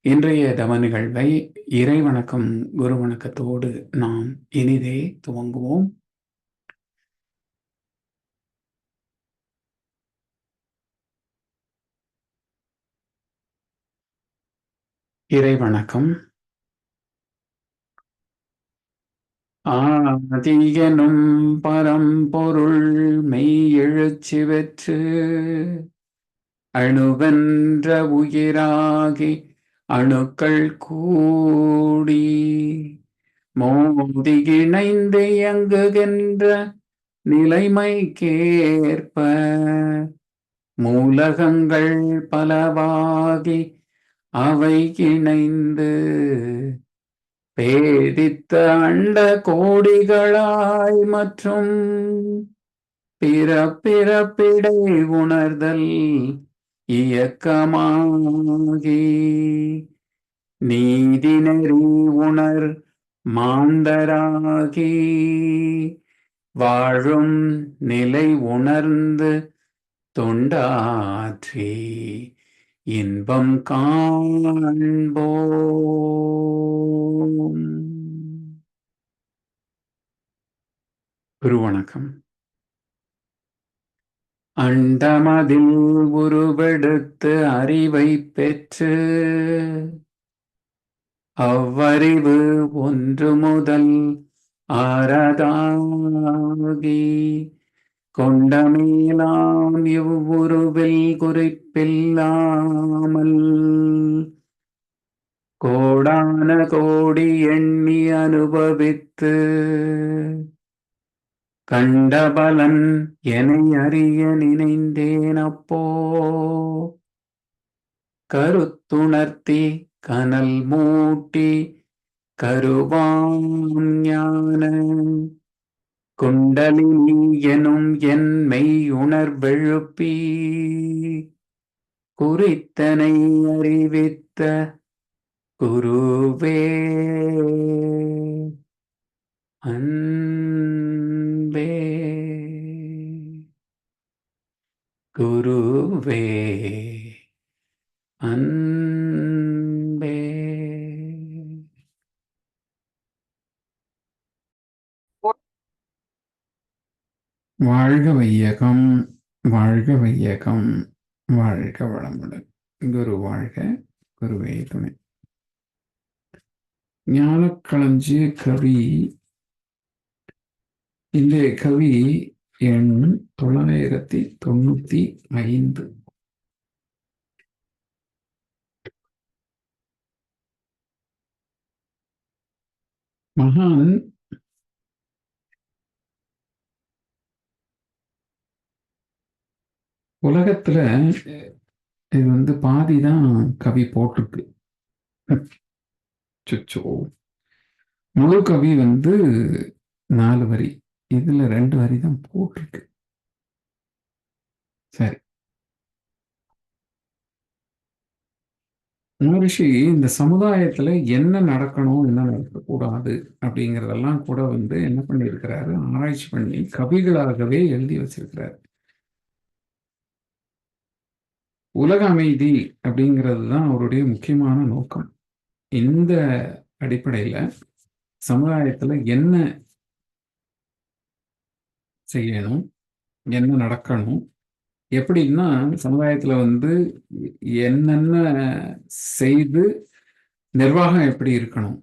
இன்றைய தவ நிகழ்வை இறை வணக்கம் குரு வணக்கத்தோடு நாம் இனிதே துவங்குவோம். இறை வணக்கம் ஆதியனும் பரம்பொருள் மெய் எழுச்சி வெற்று அணுவென்ற உயிராகி அணுக்கள் கூடி மோதி இணைந்து இயங்குகின்ற நிலைமைக்கேற்ப மூலகங்கள் பலவாகி அவை இணைந்து பேதித்த அண்ட கோடிகளாய் மற்றும் பிற பிறப்பிடை உணர்தல் இயக்கமாகி நீதி உணர் மாந்தராகி வாழும் நிலை உணர்ந்து தொண்டாற்றி இன்பம் காண்போம். குருவணக்கம். அண்டமதில் உருவெடுத்து அறிவை பெற்று அவ்வறிவு ஒன்று முதல் ஆரதாகி கொண்டமேலாம் இவ்வுருவில் குறிப்பில்லாமல் கோடான கோடி எண்ணி அனுபவித்து கண்டபலன் என்னை அறிய நினைந்தேன் அப்போ. கருத்துணர்த்தி கனல் மூட்டி கருவாம் ஞான. குண்டலினி எனும் என் மெய் உணர்வெழுப்பி குறித்தனை அறிவித்த குருவே. அன் குருவே. அன்பே. வாழ்க வையகம் வாழ்க வையகம் வாழ்க வளமுடன். குரு வாழ்க குருவே துணை. ஞானக்களஞ்சிய கவி இந்த கவி எண் தொள்ளாயிரத்தி தொண்ணூத்தி ஐந்து. மகான் உலகத்துல இது வந்து பாதி தான் கவி போட்டிருக்கு. சுச்சோ முழு கவி வந்து நாலு வரி. இதுல ரெண்டு வரி தான் போட்டிருக்கு. சரி. மகரிஷி இந்த சமுதாயத்துல என்ன நடக்கணும் என்ன நடக்கக்கூடாது அப்படிங்கிறதெல்லாம் கூட வந்து என்ன பண்ணியிருக்கிறாரு? ஆராய்ச்சி பண்ணி கவிகளாகவே எழுதி வச்சிருக்கிறாரு. உலக அமைதி அப்படிங்கிறது தான் அவருடைய முக்கியமான நோக்கம். இந்த அடிப்படையில சமுதாயத்துல என்ன செய்யணும் என்ன நடக்கணும் எப்படின்னா சமுதாயத்தில் வந்து என்னென்ன செய்து நிர்வாகம் எப்படி இருக்கணும்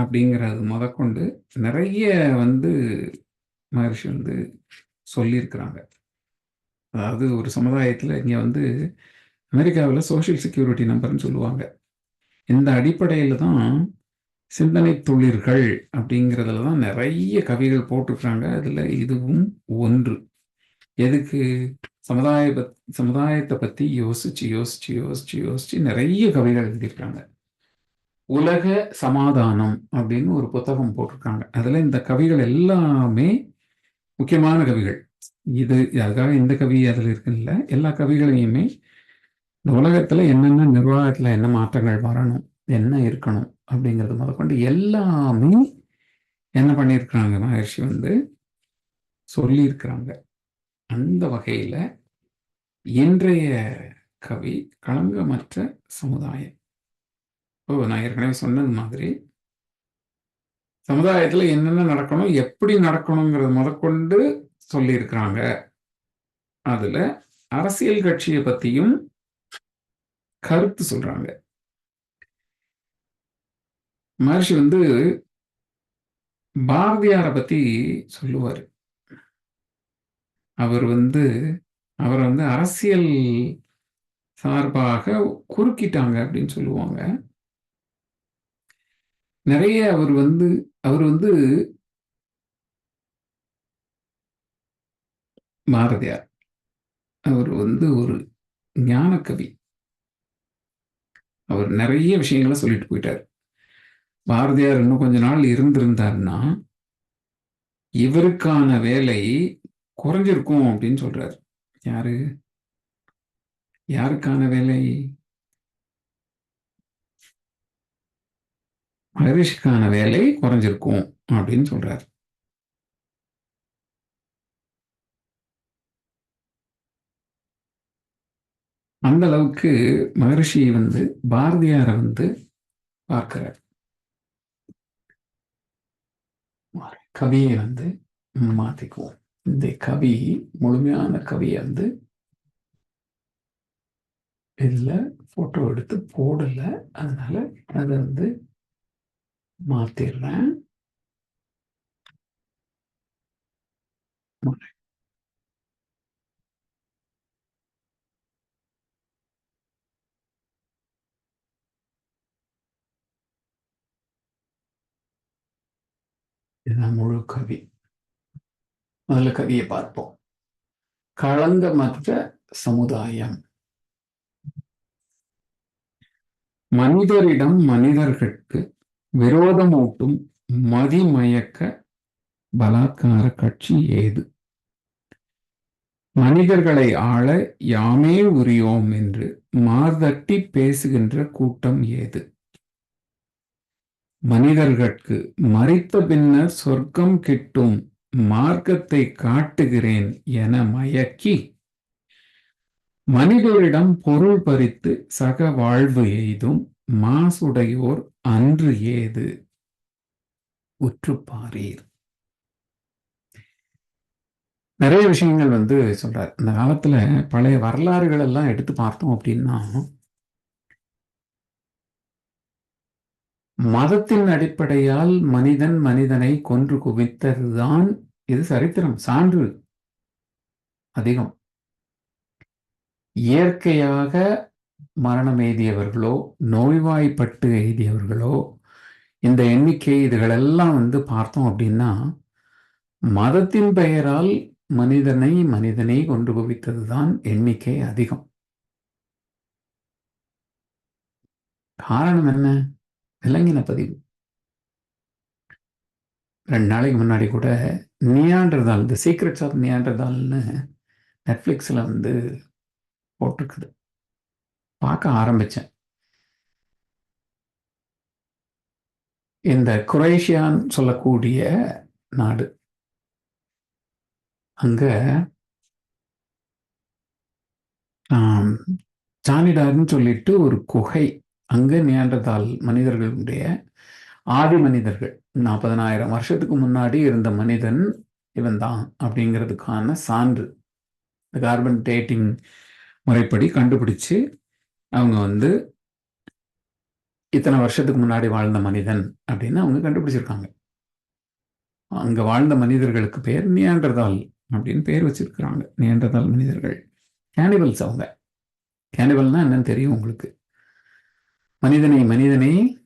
அப்படிங்கிறது முதற்கொண்டு நிறைய வந்து மகர்ஷி வந்து சொல்லியிருக்கிறாங்க. அதாவது ஒரு சமுதாயத்தில் இங்கே வந்து அமெரிக்காவில் சோஷியல் செக்யூரிட்டி நம்பர்னு சொல்லுவாங்க. இந்த அடிப்படையில் தான் சிந்தனை தொழில்கள் அப்படிங்கிறதுல தான் நிறைய கவிகள் போட்டிருக்கிறாங்க அதில் இதுவும் ஒன்று. எதுக்கு? சமுதாய பத் சமுதாயத்தை பற்றி யோசிச்சு யோசிச்சு யோசிச்சு யோசிச்சு நிறைய கவிகள் எழுதியிருக்காங்க. உலக சமாதானம் அப்படின்னு ஒரு புத்தகம் போட்டிருக்காங்க. அதில் இந்த கவிகள் எல்லாமே முக்கியமான கவிகள். இது அதுக்காக இந்த கவி அதில் இருக்குல்ல? எல்லா கவிகளையுமே இந்த உலகத்தில் என்னென்ன நிர்வாகத்தில் என்ன மாற்றங்கள் வரணும் என்ன இருக்கணும் அப்படிங்கிறது முதற்கொண்டு எல்லாமே என்ன பண்ணியிருக்கிறாங்க மகர்ஷி வந்து சொல்லியிருக்கிறாங்க. அந்த வகையில் இன்றைய கவி களங்கமற்ற சமுதாயம். ஓ நான் ஏற்கனவே சொன்னது மாதிரி சமுதாயத்தில் என்னென்ன நடக்கணும் எப்படி நடக்கணுங்கிறத முதற்கொண்டு சொல்லியிருக்கிறாங்க. அதில் அரசியல் கட்சியை பற்றியும் கருத்து சொல்றாங்க. மகர்ஷி வந்து பாரதியாரை பத்தி சொல்லுவார். அவர் வந்து அவரை வந்து அரசியல் சார்பாக குறுக்கிட்டாங்க அப்படின்னு சொல்லுவாங்க. நிறைய அவர் வந்து அவர் வந்து பாரதியார். அவர் வந்து ஒரு ஞானக்கவி. அவர் நிறைய விஷயங்களை சொல்லிட்டு போயிட்டார். பாரதியார் இன்னும் கொஞ்ச நாள் இருந்திருந்தார்னா இவருக்கான வேலை குறைஞ்சிருக்கும் அப்படின்னு சொல்றாரு. யாரு? யாருக்கான வேலை? மகரிஷிக்கான வேலை குறைஞ்சிருக்கும் அப்படின்னு சொல்றாரு. அந்த அளவுக்கு மகரிஷி வந்து பாரதியாரை வந்து பார்க்கிறார். கவியை வந்து மாத்திக்குவோம். இந்த கவி முழுமையான கவியை வந்து இதில் ஃபோட்டோ எடுத்து போடலை. அதனால அதை வந்து மாத்திடுறேன். இதுதான் முழு கவி. முதல்ல கவியை பார்ப்போம். களங்கமற்ற சமுதாயம். மனிதரிடம் மனிதர்களுக்கு விரோதமூட்டும் மதிமயக்க பலாத்கார கட்சி ஏது? மனிதர்களை ஆள யாமே உரியோம் என்று மார்தட்டி பேசுகின்ற கூட்டம் ஏது? மனிதர்களுக்கு மறித்த பின்னர் சொர்க்கம் கிட்டும் மார்க்கத்தை காட்டுகிறேன் என மயக்கி மனிதரிடம் பொருள் பறித்து சக வாழ்வு எய்தும் மாசுடையோர் அன்று ஏது? உற்றுப்பாரீர் நிறைய விஷயங்கள் வந்து சொல்றார். இந்த காலத்துல பழைய வரலாறுகள் எல்லாம் எடுத்து பார்த்தோம் அப்படின்னா மதத்தின் அடிப்படையால் மனிதன் மனிதனை கொன்று குவித்ததுதான் இது சரித்திரம் சான்று. அதிகம். இயற்கையாக மரணம் எய்தியவர்களோ நோய்வாய்ப்பட்டு எய்தியவர்களோ இந்த எண்ணிக்கை இதுகளெல்லாம் வந்து பார்த்தோம் அப்படின்னா மதத்தின் பெயரால் மனிதனை மனிதனை கொண்டு குவித்ததுதான் எண்ணிக்கை அதிகம். காரணம் என்ன? விலங்கின பதிவு. ரெண்டு நாளைக்கு முன்னாடி கூட நியாண்டர்தால் த சீக்ரெட்ஸ் ஆஃப் நியாண்டர்தால்னு நெட்ஃப்ளிக்ஸில் வந்து போட்டிருக்குது. பார்க்க ஆரம்பித்தேன் இந்த குரேஷியான்னு சொல்லக்கூடிய நாடு. அங்கே சானிடார்னு சொல்லிட்டு ஒரு குகை அங்க நியாண்டதால் மனிதர்களுடைய ஆதி மனிதர்கள் நாற்பதனாயிரம் வருஷத்துக்கு முன்னாடி இருந்த மனிதன் இவன் தான் அப்படிங்கிறதுக்கான சான்று இந்த கார்பன் டேட்டிங் முறைப்படி கண்டுபிடிச்சு அவங்க வந்து இத்தனை வருஷத்துக்கு முன்னாடி வாழ்ந்த மனிதன் அப்படின்னு அவங்க கண்டுபிடிச்சிருக்காங்க. அங்க வாழ்ந்த மனிதர்களுக்கு பேர் நியாண்டதால் அப்படின்னு பேர் வச்சிருக்கிறாங்க நியாண்டதால் மனிதர்கள். கேனிபல்ஸ் அவங்க. கேனிபல்னா என்னன்னு தெரியும் உங்களுக்கு. மனிதனை மனிதனை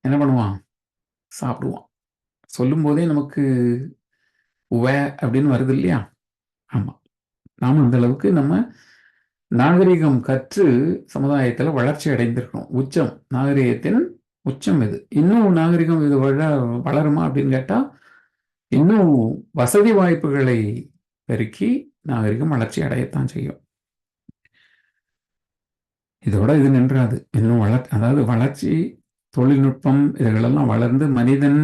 என்ன பண்ணுவான்? சாப்பிடுவான். சொல்லும் போதே நமக்கு உவ அப்படின்னு வருது இல்லையா? ஆமாம் நாம அந்த அளவுக்கு நம்ம நாகரிகம் கற்று சமுதாயத்தில் வளர்ச்சி அடைந்திருக்கிறோம் உச்சம். நாகரிகத்தின் உச்சம் இது. இன்னும் நாகரிகம் இது வள வளருமா அப்படின்னு கேட்டால் இன்னும் வசதி வாய்ப்புகளை பெருக்கி நாகரிகம் வளர்ச்சி அடையத்தான் செய்யும். இதோட இது நின்றாது. இன்னும் வள அதாவது வளர்ச்சி தொழில்நுட்பம் இதுகளெல்லாம் வளர்ந்து மனிதன்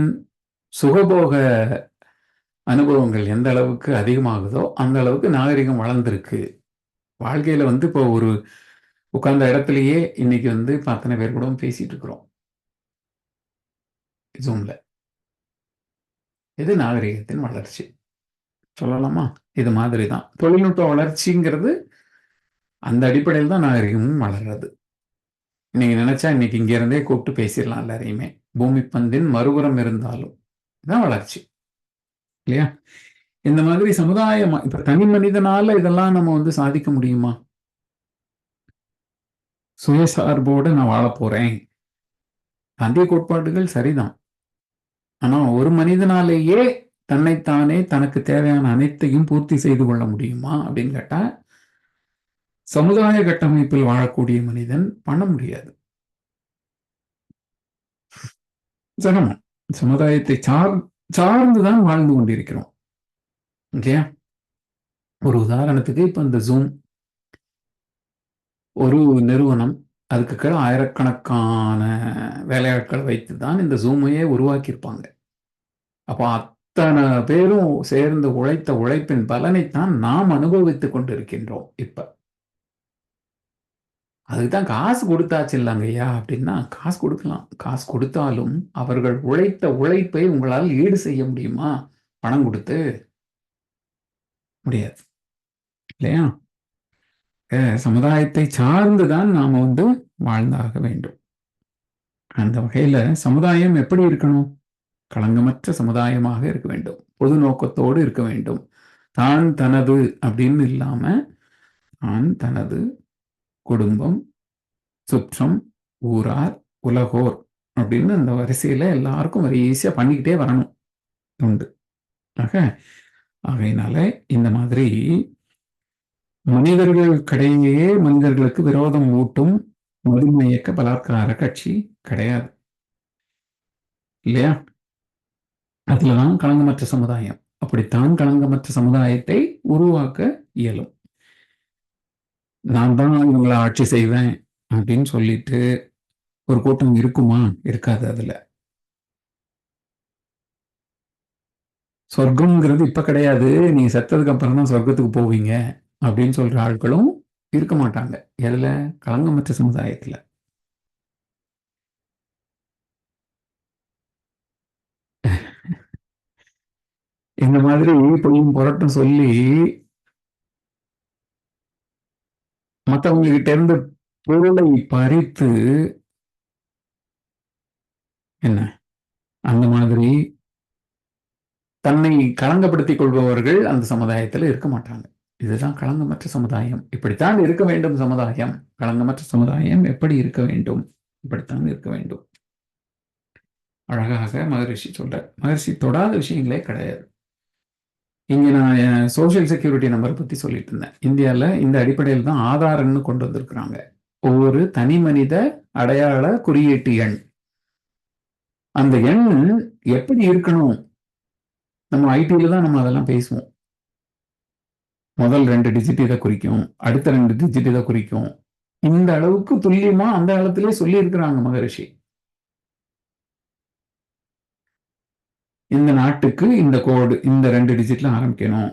சுகபோக அனுபவங்கள் எந்த அளவுக்கு அதிகமாகுதோ அந்த அளவுக்கு நாகரிகம் வளர்ந்துருக்கு. வாழ்க்கையில வந்து இப்போ ஒரு உட்கார்ந்த இடத்துலயே இன்னைக்கு வந்து இப்போ அத்தனை பேர் கூட பேசிட்டு இருக்கிறோம். ஜூம்ல இது நாகரிகத்தின் வளர்ச்சி. சொல்லலாமா? இது மாதிரி தான் தொழில்நுட்ப வளர்ச்சிங்கிறது அந்த அடிப்படையில் தான் நாகரிகமும் வளர்றது. நீங்க நினைச்சா இன்னைக்கு இங்க இருந்தே கூப்பிட்டு பேசிடலாம் எல்லாரையுமே. பூமி பந்தின் மறுபுறம் இருந்தாலும் இதான் வளர்ச்சி. இல்லையா? இந்த மாதிரி சமுதாயமா இப்ப தனி மனிதனால இதெல்லாம் நம்ம வந்து சாதிக்க முடியுமா? சுயசார்போடு நான் வாழ போறேன். காந்திய கோட்பாடுகள் சரிதான். ஆனா ஒரு மனிதனாலேயே தன்னைத்தானே தனக்கு தேவையான அனைத்தையும் பூர்த்தி செய்து கொள்ள முடியுமா அப்படின்னு கேட்டா சமுதாய கட்டமைப்பில் வாழக்கூடிய மனிதன் பண்ண முடியாது. சிரமம் சமுதாயத்தை சார் சார்ந்துதான் வாழ்ந்து கொண்டிருக்கிறோம். இல்லையா ஒரு உதாரணத்துக்கு இப்ப இந்த ஜூம் ஒரு நிறுவனம் அதுக்கு கீழே ஆயிரக்கணக்கான வேலையாட்களை வைத்து தான் இந்த ஜூமையே உருவாக்கியிருப்பாங்க. அப்போ அத்தனை பேரும் சேர்ந்து உழைத்த உழைப்பின் பலனைத்தான் நாம் அனுபவித்துக் கொண்டிருக்கின்றோம் இப்ப. அதுக்குதான் காசு கொடுத்தாச்சு இல்லைங்கய்யா அப்படின்னா காசு கொடுக்கலாம். காசு கொடுத்தாலும் அவர்கள் உழைத்த உழைப்பை உங்களால் ஈடு செய்ய முடியுமா? பணம் கொடுத்து? முடியாது. இல்லையா? சமுதாயத்தை சார்ந்து தான் நாம வந்து வாழ்ந்தாக வேண்டும். அந்த வகையில சமுதாயம் எப்படி இருக்கணும்? களங்கமற்ற சமுதாயமாக இருக்க வேண்டும். பொது நோக்கத்தோடு இருக்க வேண்டும். தான் தனது அப்படின்னு இல்லாம தான் தனது குடும்பம் சுற்றம் ஊரார் உலகோர் அப்படின்னு அந்த வரிசையில எல்லாருக்கும் ஈஸியா பண்ணிக்கிட்டே வரணும். உண்டு. ஆக ஆகையினால இந்த மாதிரி மனிதர்களுக்கிடையே மனிதர்களுக்கு விரோதம் ஊட்டும் மதுமை இயக்க பலாத்கார கட்சி கிடையாது. இல்லையா? அதுலதான் களங்கமற்ற சமுதாயம். அப்படித்தான் களங்கமற்ற சமுதாயத்தை உருவாக்க இயலும். நான் தான் இவங்களை ஆட்சி செய்வேன் அப்படின்னு சொல்லிட்டு ஒரு கூட்டம் இருக்குமா? இருக்காது அதுல. சொர்க்கம்ங்கிறது இப்ப கிடையாது. நீங்க செத்ததுக்கு அப்புறம் தான் சொர்க்கத்துக்கு போவீங்க அப்படின்னு சொல்ற ஆட்களும் இருக்க மாட்டாங்க. எதுல? கலங்கமற்ற சமுதாயத்துல. இந்த மாதிரி பொய்யும் புரட்டும் சொல்லி மற்றவங்க கிட்ட இருந்து பொருளை பறித்து என்ன? அந்த மாதிரி தன்னை களங்கப்படுத்திக் கொள்பவர்கள் அந்த சமுதாயத்தில் இருக்க மாட்டாங்க. இதுதான் களங்கமற்ற சமுதாயம். இப்படித்தான் இருக்க வேண்டும் சமுதாயம். களங்கமற்ற சமுதாயம் எப்படி இருக்க வேண்டும்? இப்படித்தான் இருக்க வேண்டும். அழகாக மகரிஷி சொல்ற மகரிஷி தொடாத விஷயங்களே கிடையாது. இங்கே நான் சோசியல் செக்யூரிட்டி நம்பர் பற்றி சொல்லிட்டு இருந்தேன். இந்தியாவில் இந்த அடிப்படையில் தான் ஆதாரம்னு கொண்டு வந்திருக்கிறாங்க. ஒவ்வொரு தனி மனித அடையாள குறியீட்டு எண். அந்த எண் எப்படி இருக்கணும்? நம்ம ஐடியில் தான் நம்ம அதெல்லாம் பேசுவோம். முதல் ரெண்டு டிஜிட் இதை குறிக்கும். அடுத்த ரெண்டு டிஜிட் இதை குறிக்கும். இந்த அளவுக்கு துல்லியமா அந்த காலத்திலே சொல்லி இருக்கிறாங்க மகரிஷி. இந்த நாட்டுக்கு இந்த கோடு இந்த ரெண்டு டிஜிட்ல ஆரம்பிக்கணும்.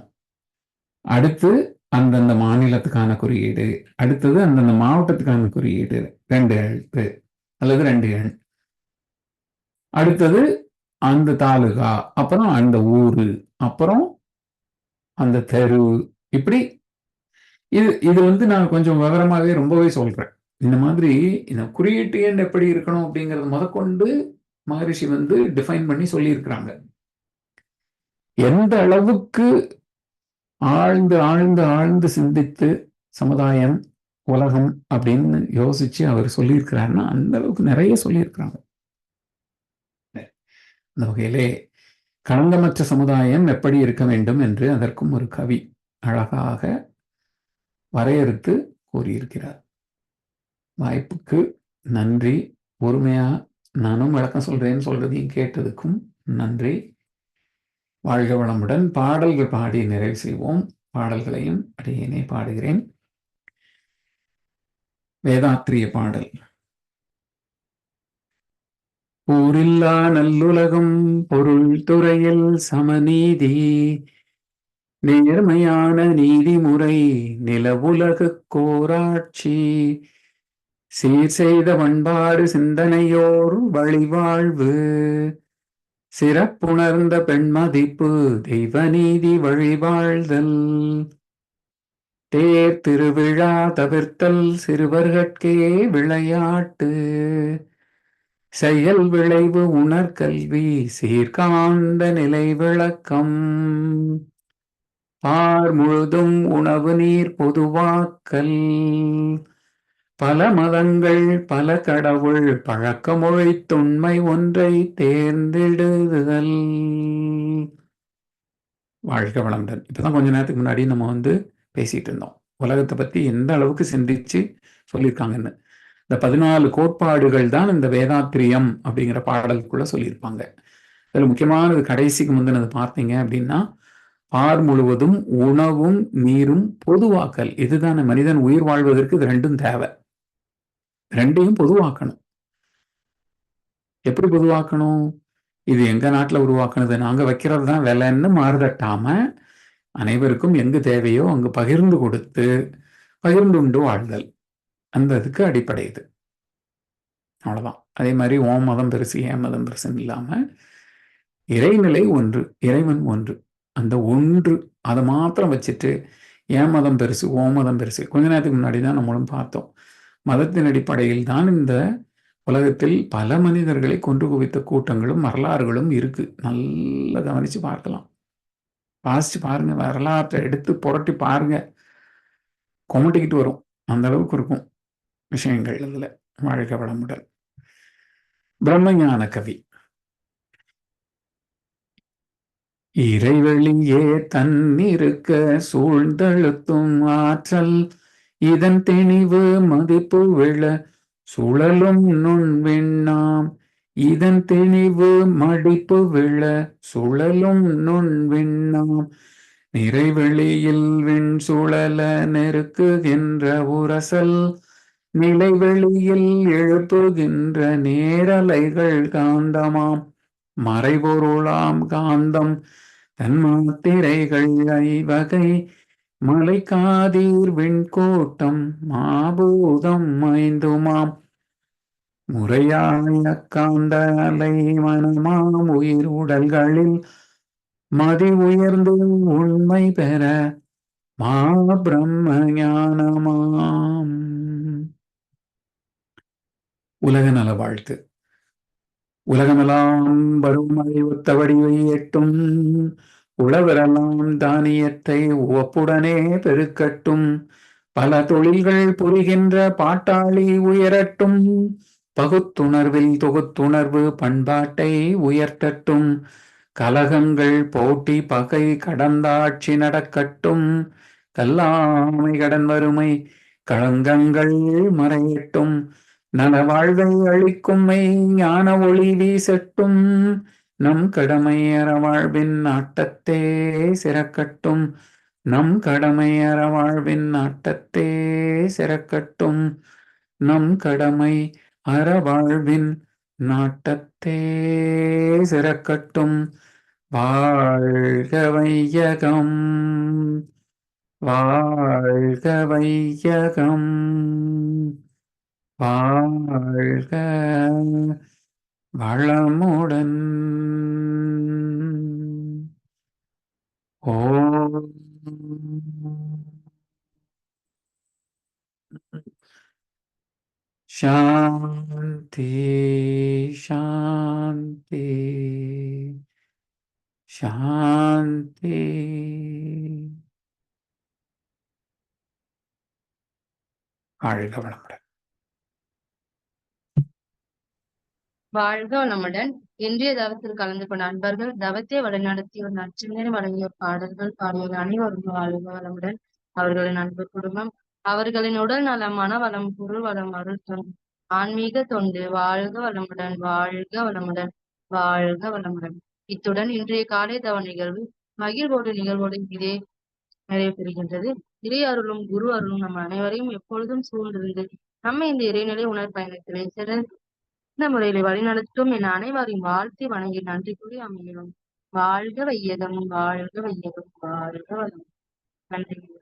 அடுத்து அந்தந்த மாநிலத்துக்கான குறியீடு அடுத்தது அந்தந்த மாவட்டத்துக்கான குறியீடு ரெண்டு எழுத்து அல்லது ரெண்டு எண். அடுத்தது அந்த தாலுகா அப்புறம் அந்த ஊரு அப்புறம் அந்த தெரு. இப்படி இது இது வந்து நான் கொஞ்சம் விவரமாகவே ரொம்பவே சொல்றேன். இந்த மாதிரி இந்த குறியீட்டு எண் எப்படி இருக்கணும் அப்படிங்கிறது முதற்கொண்டு மகரிஷி வந்து டிஃபைன் பண்ணி சொல்லியிருக்கிறாங்க. எந்த அளவுக்கு ஆழ்ந்து, ஆழ்ந்து, ஆழ்ந்து சிந்தித்து சமுதாயம், உலகம் அப்படின்னு யோசிச்சு அவர் சொல்லியிருக்கிறாருன்னா, அந்த அளவுக்கு நிறைய சொல்லியிருக்கிறாங்க. அந்த வகையிலே களங்கமற்ற சமுதாயம் எப்படி இருக்க வேண்டும் என்று அதற்கும் ஒரு கவி அழகாக வரையறுத்து கூறியிருக்கிறார். வாய்ப்புக்கு நன்றி. பொறுமையாக நானும் விளக்கம் சொல்றேன் சொல்றதையும் கேட்டதுக்கும் நன்றி. வாழ்க வளமுடன். பாடல்கள் பாடி நிறைவு செய்வோம். பாடல்களையும் அடியேனே பாடுகிறேன். வேதாத்திரிய பாடல். ஊரில்லா நல்லுலகம் பொருள் துறையில் சமநீதி நேர்மையான நீதிமுறை நிலவுலகு கோராட்சி சீர் செய்த பண்பாடு சிந்தனையோர் வழிவாழ்வு. சிறப்புணர்ந்த பெண்மதிப்பு தெய்வ நீதி வழிவாழ்தல். தேர் திருவிழா தவிர்த்தல் சிறுவர்கட்கே விளையாட்டு. செயல் விளைவு உணர்கல்வி சீர்காந்த நிலை விளக்கம். பார் முழுதும் உணவு நீர் பொதுவாக்கல். பல மதங்கள் பல கடவுள் பழக்கமொழி தொன்மை ஒன்றை தேர்ந்தெடுதல். வாழ்க வளமுடன். இப்பதான் கொஞ்ச நேரத்துக்கு முன்னாடி நம்ம வந்து பேசிட்டு இருந்தோம். உலகத்தை பத்தி எந்த அளவுக்கு சிந்திச்சு சொல்லியிருக்காங்கன்னு. இந்த பதினாலு கோட்பாடுகள் தான் இந்த வேதாத்திரியம் அப்படிங்கிற பாடலுக்குள்ள சொல்லியிருப்பாங்க. இதுல முக்கியமானது கடைசிக்கு முந்தினது பார்த்தீங்க அப்படின்னா பார் முழுவதும் உணவும் நீரும் பொதுவாக்கல். இதுதானே மனிதன் உயிர் வாழ்வதற்கு இது ரெண்டும் தேவை. ரெண்டையும் பொதுவாக்கணும். எப்படி பொதுவாக்கணும்? இது எங்க நாட்டுல உருவாக்குனது? நாங்க வைக்கிறது தான் விலைன்னு மாறுதட்டாம அனைவருக்கும் எங்கு தேவையோ அங்கு பகிர்ந்து கொடுத்து பகிர்ந்துண்டு வாழ்தல். அந்த இதுக்கு அடிப்படை இது. அவ்வளவுதான். அதே மாதிரி ஓம் மதம் பெருசு ஏன் மதம் பெருசுன்னு இல்லாம இறைநிலை ஒன்று இறைவன் ஒன்று. அந்த ஒன்று அதை மாத்திரம் வச்சுட்டு ஏன் மதம் பெருசு ஓ மதம் பெருசு. கொஞ்ச நேரத்துக்கு முன்னாடி தான் நம்மளும் பார்த்தோம். மதத்தின் அடிப்படையில் தான் இந்த உலகத்தில் பல மனிதர்களை கொன்று குவித்த கூட்டங்களும் வரலாறுகளும் இருக்கு. நல்லா கவனிச்சு பார்க்கலாம். வாசிச்சு பாருங்க வரலாற்றை எடுத்து புரட்டி பாருங்க. கொமட்டிக்கிட்டு வரும். அந்த அளவுக்கு இருக்கும் விஷயங்கள் இதுல வாழ்க வளமுடன். பிரம்மஞான கவி. இறைவெளியே தன்னிருக்க சூழ்ந்தழுத்தும் ஆற்றல் இதன் தெளிவு மதிப்பு விழ சுழலும் நுண்விண்ணாம் இதன் தெளிவு மடிப்பு விழ சுழலும் நுண்விண்ணாம் நிறைவெளியில் விண் சுழல நெருக்குகின்ற உரசல் நிலைவெளியில் எழுப்புகின்ற நேரலைகள் காந்தமாம். மறைபொருளாம் காந்தம் தன்மாத்திரைகள் ஐவகை மலைக்காதீர் வெண்கோட்டம் மாபூதம் மைந்துமாம் முறையாய காந்த மனமாம் உயிர் உடல்களில் மதி உயர்ந்து உண்மை பெற மா பிரம்ம ஞானமாம். உலக நல வாழ்த்து. உலகமெல்லாம் வறுமை ஒத்த வடிவை எட்டும் உழவரெல்லாம் தானியத்தை உவப்புடனே பெருக்கட்டும். பல தொழில்கள் புரிகின்ற பாட்டாளி உயரட்டும். பகுத்துணர்வில் தொகுத்துணர்வு பண்பாட்டை உயர்த்தட்டும். கலகங்கள் போட்டி பகை கடந்தாட்சி நடக்கட்டும். கல்லாமை கடன் வறுமை களங்கங்கள் மறையட்டும். நல வாழ்வை அளிக்கும் ஞான ஒளி வீசட்டும். நம் கடமையற வாழ்வின் நாட்டத்தே சிறக்கட்டும். நம் கடமையற வாழ்வின் நாட்டத்தே சிறக்கட்டும். நம் கடமை அற வாழ்வின் நாட்டத்தே சிறக்கட்டும். வாழ்க வையகம். வாழ்க வையகம். வாழ்க வளமுடன். ஓ சாந்தி சாந்தி. சாந்தி. வாழ்க வளமுடன் வாழ்க வளமுடன். இன்றைய தவத்தில் கலந்து கொண்ட அன்பர்கள் தவத்தை வழிநடத்தியோர் நற்சிந்தனை வழங்கிய பாடல்கள் பாடிய அனைவரும் வாழ்க வளமுடன். அவர்களின் அன்பு குடும்பம் அவர்களின் உடல் நலம் மனவளம் பொருள் வளம் அருள் தொண்டு ஆன்மீக தொண்டு. வாழ்க வளமுடன் வாழ்க வளமுடன் வாழ்க வளமுடன். இத்துடன் இன்றைய காலை தவ நிகழ்வு மகிழ்வோடு நிகழ்வோடு இதே நிறைவு பெறுகின்றது இறை அருளும் குரு அருளும் நம் அனைவரையும் எப்பொழுதும் சூழ்ந்திருந்து நம்மை இந்த இறைநிலை உணர் பயணத்திலே சிறந்த முறையில வழிநடத்தும் என அனைவரையும் வாழ்த்தி வணங்கி நன்றி கூறி அமைகிறோம். வாழ்க வையகம் வாழ்க வையகம் வாழ்க வளம் நன்றி.